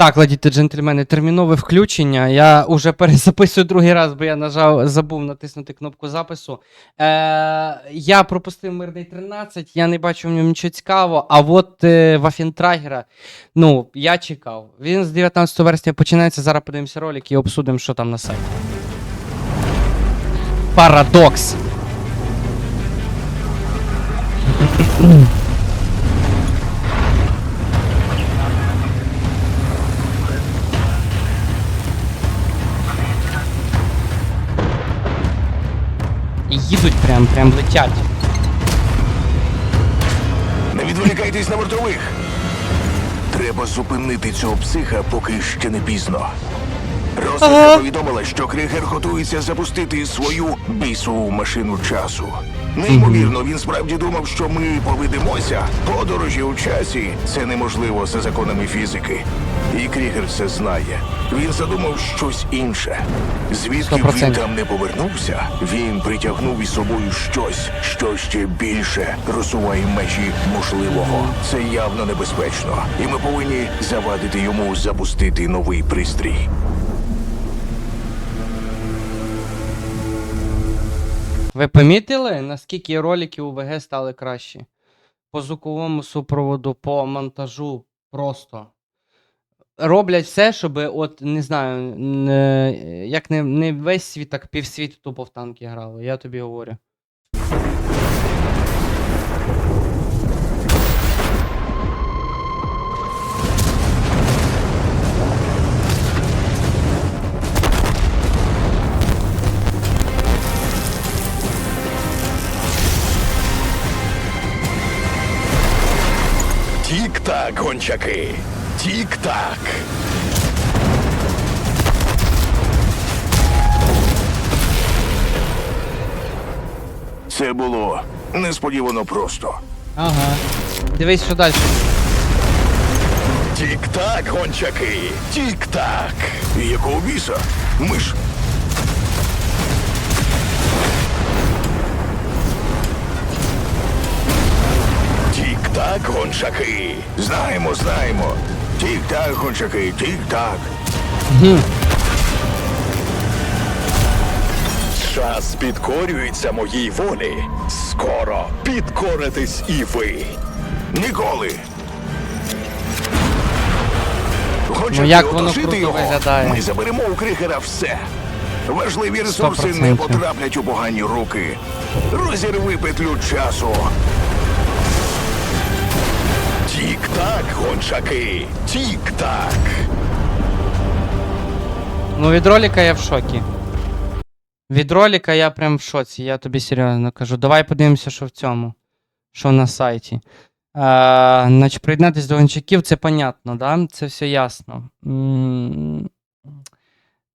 Так, леді та джентльмени, термінове включення. Я уже перезаписую другий раз, бо я нажав, забув натиснути кнопку запису. Е, я пропустив Мирний 13, я не бачу в ньому нічого цікавого. А от е, Вафінтрагера, ну, я чекав. Він з 19 вересня починається. Зараз подивимося ролик і обсудимо, що там на сайті. Парадокс. І їдуть прям, прям летять. Не відволікайтесь на вартових. Треба зупинити цього психа, поки ще не пізно. Розвідка повідомила, що Кригер готується запустити свою бісову машину часу. Неймовірно, він справді думав, що ми поведемося. Подорожі у часі це неможливо за законами фізики. І Крігер це знає. Він задумав щось інше. Звідки б він 100%. там не повернувся, він притягнув із собою щось, що ще більше розсуває межі можливого. Це явно небезпечно, і ми повинні завадити йому запустити новий пристрій. Ви помітили, наскільки ролики УВГ стали кращі? По звуковому супроводу, по монтажу просто. Роблять все, щоб, от, не знаю, не, як не, не весь світ, так півсвіту тупо в танки грало, я тобі говорю. Тік-так, гончаки. Тік-так. Це було несподівано просто. Ага. Дивись, що далі. Тік-так, гончаки. Тік-так. Якого біса? Ми ж. Гончаки. Знаємо, знаємо. Тік-так, гончаки, тік-так. Час підкорюється моїй волі. Скоро підкоритесь і ви. Ніколи. Гончаки, Ну, як воно круто його. виглядає. Ми заберемо у кригера все. Важливі ресурси не 100%. потраплять у погані руки. Розірви петлю часу. Тік-так, гончаки. Тік-так. Ну, від ролика я в шокі. Від ролика я прям в шоці, я тобі серйозно кажу. Давай подивимося, що в цьому. Що на сайті. А, значить, приєднатися до гончаків, це понятно, да? Це все ясно.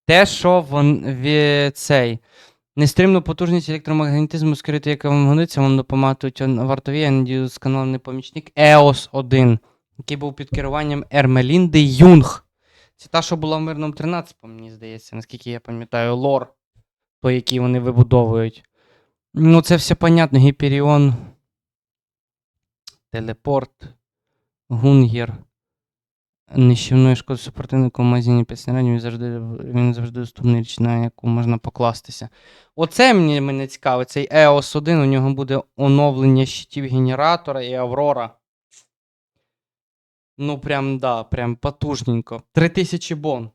Те, що вон, ві, цей. Нестримну потужність електромагнетизму скрити, яка вам гониться, вам допомагають вартові, я помічник EOS 1, який був під керуванням Ермелінди Юнг. Це та, що була в мирному 13, мені здається, наскільки я пам'ятаю, лор, той, який вони вибудовують. Ну, це все понятно. Гіперіон, телепорт, гунгір, нищівної шкоди супротивнику в магазині підснарядів, він завжди, він завжди доступний річ, на яку можна покластися. Оце мені мене цікавить. Цей EOS 1, у нього буде оновлення щитів генератора і Аврора. Ну, прям, да, прям потужненько. 3000 бон.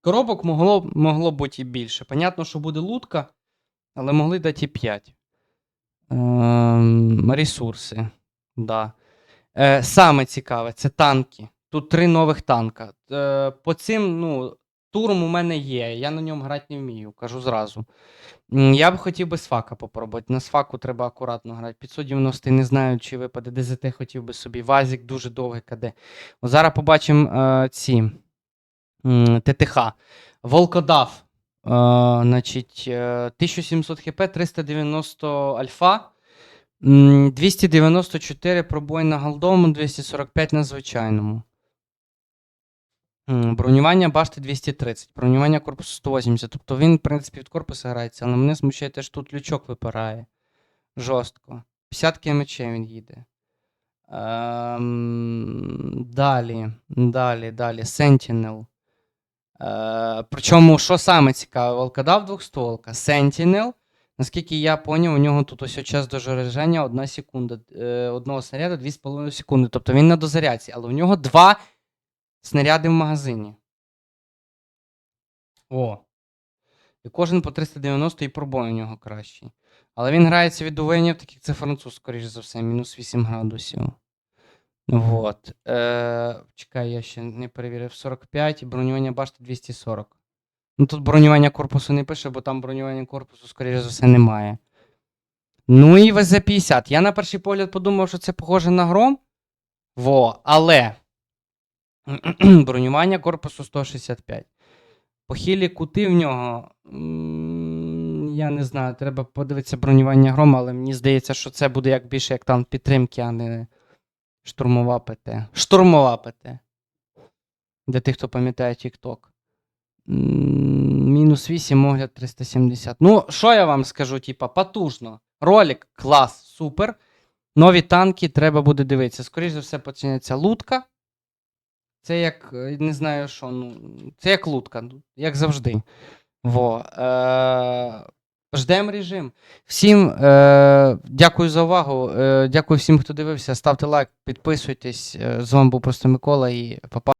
Коробок могло, могло бути і більше. Понятно, що буде лутка, але могли дати і 5. Ем, ресурси. Да. Е, саме цікаве, це танки. Тут три нових танка. Е, по цим, ну, туром у мене є. Я на ньому грати не вмію, кажу зразу. Я б хотів би з фака попробувати. На сфаку треба акуратно грати. 590 не знаю, чи випаде ДЗТ хотів би собі. Вазик дуже довгий КД. Зараз побачимо е, ці м, ТТХ. Волкодав. Е, значить, е, 1700 хп, 390 альфа. м, 294 пробой на голдовому, 245 на звичайному. Бронювання башти 230, бронювання корпусу 180. Тобто він, в принципі, від корпусу грається, але мене смущає те, що тут лючок випирає. Жорстко. 50 мечей він їде. Ем, Далі, далі, далі. Sentinel. Е, причому, що саме цікаве, волкодав двохстволка. Sentinel, наскільки я поняв, у нього тут ось час до заряджання 1 секунда. Е, одного снаряду 2,5 секунди. Тобто він на дозарядці, але у нього два снаряди в магазині. О. І кожен по 390 і пробой у нього кращий. Але він грається від воїнів, так це француз, скоріш за все, мінус 8 градусів. Вот. Е, чекай, я ще не перевірив. 45 і бронювання башти 240. Ну тут бронювання корпусу не пише, бо там бронювання корпусу, скоріш за все, немає. Ну і ВЗ-50. Я на перший погляд подумав, що це похоже на гром. Во, але. бронювання корпусу 165. Похилі кути в нього. Я не знаю, треба подивитися бронювання грома, але мені здається, що це буде як більше як танк підтримки, а не штурмова ПТ. Штурмова ПТ. Для тих, хто пам'ятає TikTok. Мінус 8, огляд 370. Ну, що я вам скажу, типа, потужно. Ролик, клас, супер. Нові танки треба буде дивитися. Скоріше за все, почнеться лутка. Це як, е, не знаю що, ну, це як лутка, ну, як завжди. Во. Е- ждем режим. Всім е- дякую за увагу. Е- дякую всім, хто дивився. Ставте лайк, підписуйтесь. Е, З вами був просто Микола і папа.